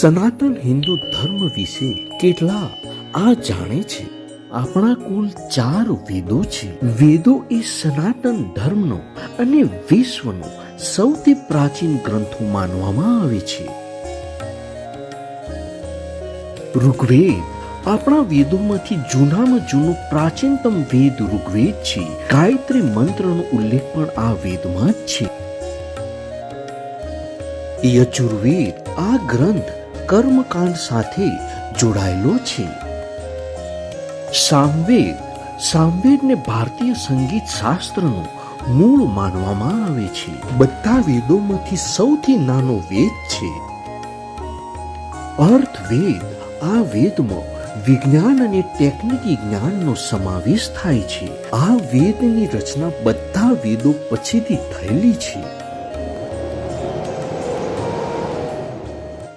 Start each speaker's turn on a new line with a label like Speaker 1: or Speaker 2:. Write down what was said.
Speaker 1: સનાતન હિન્દુ ધર્મ વિશે કેટલા આ જાણે છે? આપણા કુલ ચાર વેદો છે. વેદો એ સનાતન ધર્મનો અને વિશ્વનો સૌથી પ્રાચીન ગ્રંથો માનવામાં આવે છે. ઋગ્વેદ આપણા વેદોમાંથી જૂનામાં જૂનો પ્રાચીનતમ વેદ ઋગ્વેદ છે. ગાયત્રી મંત્રનો ઉલ્લેખ પણ આ વેદમાં જ છે. યજુર્વેદ આ ગ્રંથ કર્મકાંડ સાથે જોડાયેલો છે. સામવેદ, સામવેદને ભારતીય સંગીત શાસ્ત્રનું મૂળ માનવામાં આવે છે. બધા વેદોમાંથી સૌથી નાનો વેદ છે. અર્થવેદ, આ વેદમાં વિજ્ઞાન અને ટેકનિકી જ્ઞાનનો સમાવેશ થાય છે. આ વેદની રચના બધા વેદો પછીથી થયેલી છે.